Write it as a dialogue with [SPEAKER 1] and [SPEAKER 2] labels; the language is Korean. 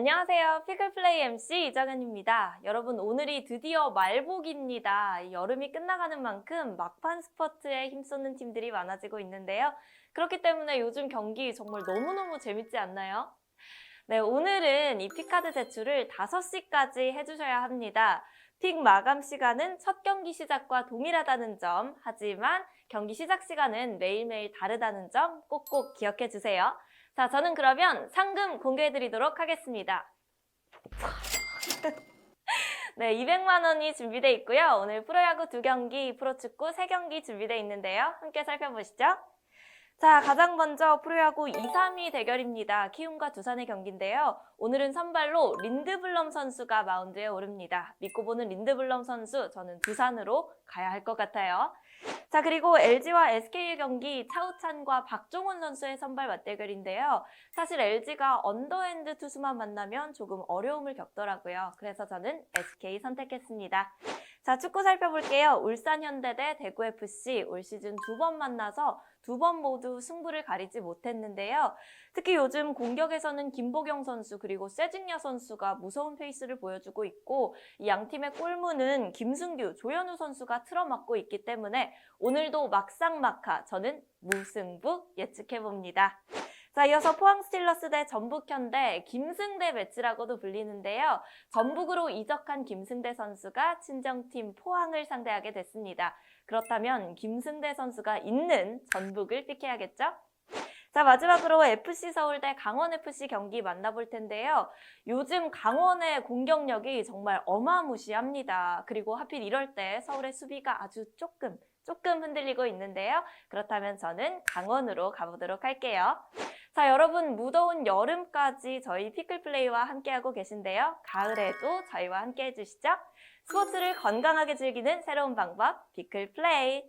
[SPEAKER 1] 안녕하세요. 피클플레이 MC 이정현입니다. 여러분, 오늘이 드디어 말복입니다. 이 여름이 끝나가는 만큼 막판 스퍼트에 힘쏟는 팀들이 많아지고 있는데요. 그렇기 때문에 요즘 경기 정말 너무너무 재밌지 않나요? 네, 오늘은 이 피카드 제출을 5시까지 해주셔야 합니다. 픽 마감 시간은 첫 경기 시작과 동일하다는 점, 하지만 경기 시작 시간은 매일매일 다르다는 점 꼭꼭 기억해 주세요. 자, 저는 그러면 상금 공개해 드리도록 하겠습니다. 네, 200만 원이 준비되어 있고요. 오늘 프로야구 두 경기, 프로축구 세 경기 준비되어 있는데요. 함께 살펴보시죠. 자, 가장 먼저 프로야구 2, 3위 대결입니다. 키움과 두산의 경기인데요. 오늘은 선발로 린드블럼 선수가 마운드에 오릅니다. 믿고 보는 린드블럼 선수, 저는 두산으로 가야 할 것 같아요. 자, 그리고 LG와 SK의 경기 차우찬과 박종원 선수의 선발 맞대결인데요. 사실 LG가 언더핸드 투수만 만나면 조금 어려움을 겪더라고요. 그래서 저는 SK 선택했습니다. 자, 축구 살펴볼게요. 울산 현대 대 대구 FC 올 시즌 두 번 만나서 두 번 모두 승부를 가리지 못했는데요. 특히 요즘 공격에서는 김보경 선수 그리고 세징야 선수가 무서운 페이스를 보여주고 있고 이 양 팀의 골문은 김승규, 조현우 선수가 틀어막고 있기 때문에 오늘도 막상막하 저는 무승부 예측해 봅니다. 자, 이어서 포항 스틸러스 대 전북 현대 김승대 매치라고도 불리는데요. 전북으로 이적한 김승대 선수가 친정팀 포항을 상대하게 됐습니다. 그렇다면 김승대 선수가 있는 전북을 픽해야겠죠? 자, 마지막으로 FC 서울 대 강원 FC 경기 만나볼 텐데요. 요즘 강원의 공격력이 정말 어마무시합니다. 그리고 하필 이럴 때 서울의 수비가 아주 조금, 조금 흔들리고 있는데요. 그렇다면 저는 강원으로 가보도록 할게요. 자, 여러분, 무더운 여름까지 저희 피클플레이와 함께하고 계신데요. 가을에도 저희와 함께 해주시죠. 스포츠를 건강하게 즐기는 새로운 방법, 피클플레이.